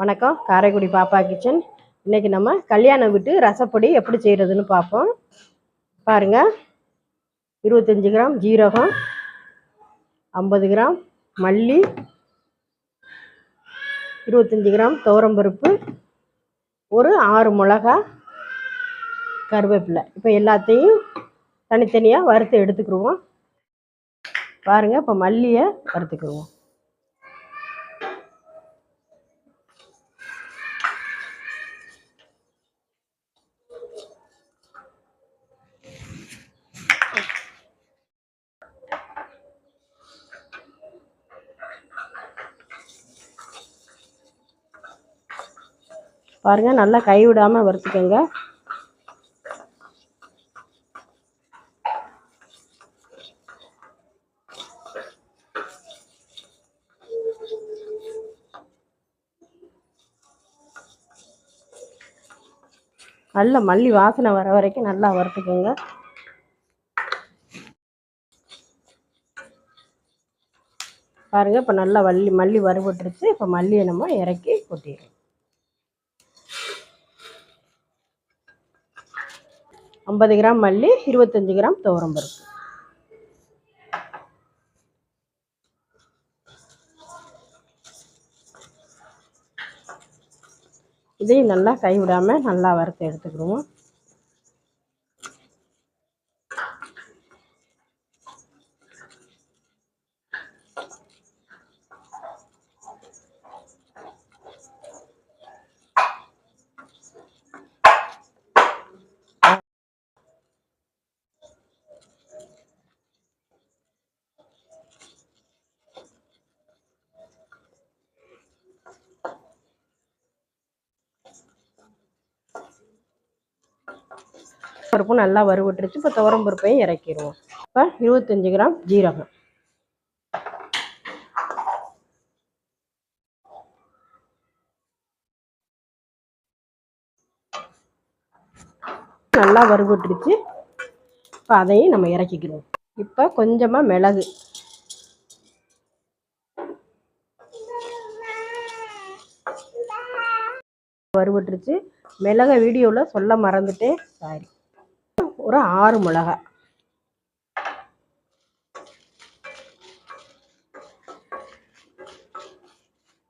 வணக்கம். காரைக்குடி பாப்பா கிச்சன். இன்றைக்கி நம்ம கல்யாணம் வீட்டு ரசப்பொடி எப்படி செய்கிறதுன்னு பார்ப்போம். பாருங்கள் இருபத்தஞ்சி கிராம் ஜீரகம் ஐம்பது கிராம் மல்லி இருபத்தஞ்சி கிராம் துவரம்பருப்பு ஒரு ஆறு மிளகா கருவேப்பிலை. இப்போ எல்லாத்தையும் தனித்தனியாக வறுத்து எடுத்துக்கிடுவோம். பாருங்கள் இப்போ மல்லியை வறுத்துக்கிடுவோம். பாருங்க நல்லா கை விடாம வறுத்துக்கோங்க. நல்ல மல்லி வாசனை வர வரைக்கும் நல்லா வறுத்துக்கோங்க. பாருங்க இப்போ நல்லா வள்ளி மல்லி வறுபட்டுருச்சு. இப்போ மல்லியை நம்ம இறக்கி கொட்டிடுறோம் ஐம்பது கிராம் மல்லி இருபத்தஞ்சி கிராம் துவரம்பருப்பு இதையும் நல்லா கைவிடாமல் நல்லா வறுத்து எடுத்துக்கிடுவோம். பருப்பும் நல்லா வறுவிட்டுருச்சு இப்போ துவரம் பருப்பையும் இறக்கிடுவோம் இப்போ இருபத்தஞ்சி கிராம் ஜீரகம். நல்லா வறுவிட்டுருச்சு இப்போ அதையும் நம்ம இறக்கிக்கிறோம் இப்போ கொஞ்சமாக மிளகு. வறுபட்டுருச்சு. மிளகை வீடியோவில் சொல்ல மறந்துட்டேன். சாரி. ஒரு ஆறு மிளகா.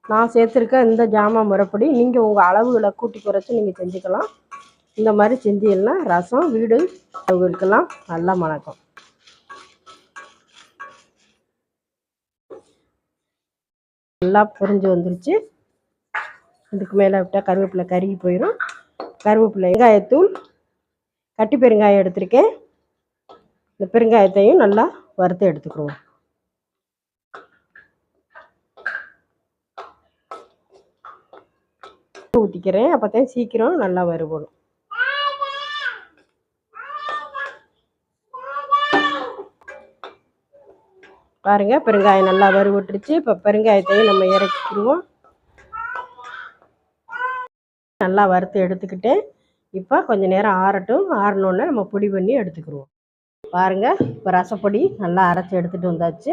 நான் சேர்த்துருக்க இந்த ஜாமான் முறைப்படி நீங்கள் உங்கள் அளவுகளை கூட்டி குறைச்சி நீங்கள் செஞ்சுக்கலாம். இந்த மாதிரி செஞ்சீங்கன்னா ரசம் வீடு இருக்கலாம் நல்லா மணக்கும் நல்லா புரிஞ்சு வந்துருச்சு. இதுக்கு மேலே விட்டால் கருவேப்பிலை கருகி போயிடும் கருவேப்பிலை வெங்காயத்தூள் கட்டி பெருங்காயம் எடுத்திருக்கேன். இந்த பெருங்காயத்தையும் நல்லா வறுத்து எடுத்துக்கிடுவோம் ஊற்றிக்கிறேன் அப்போ தான் சீக்கிரம் நல்லா வருவணும் பாருங்கள் பெருங்காயம் நல்லா வறுவிட்டுருச்சு இப்போ பெருங்காயத்தையும் நம்ம இறக்கிடுவோம் நல்லா வறுத்து எடுத்துக்கிட்டு இப்போ கொஞ்சம் நேரம் ஆறட்டும். ஆறினோடனே நம்ம பொடி பண்ணி எடுத்துக்கிடுவோம் பாருங்கள் இப்போ ரசப்பொடி நல்லா அரைச்சி எடுத்துகிட்டு வந்தாச்சு.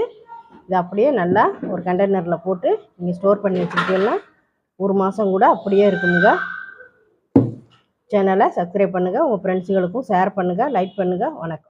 இது அப்படியே நல்லா ஒரு கண்டெய்னரில் போட்டு நீங்கள் ஸ்டோர் பண்ணி வச்சுக்கிட்டீங்கன்னா ஒரு மாதம் கூட அப்படியே இருக்குங்க. சேனலை சப்ஸ்கிரைப் பண்ணுங்கள் உங்கள் ஃப்ரெண்ட்ஸுகளுக்கும் ஷேர் பண்ணுங்கள் லைக் பண்ணுங்கள் வணக்கம்.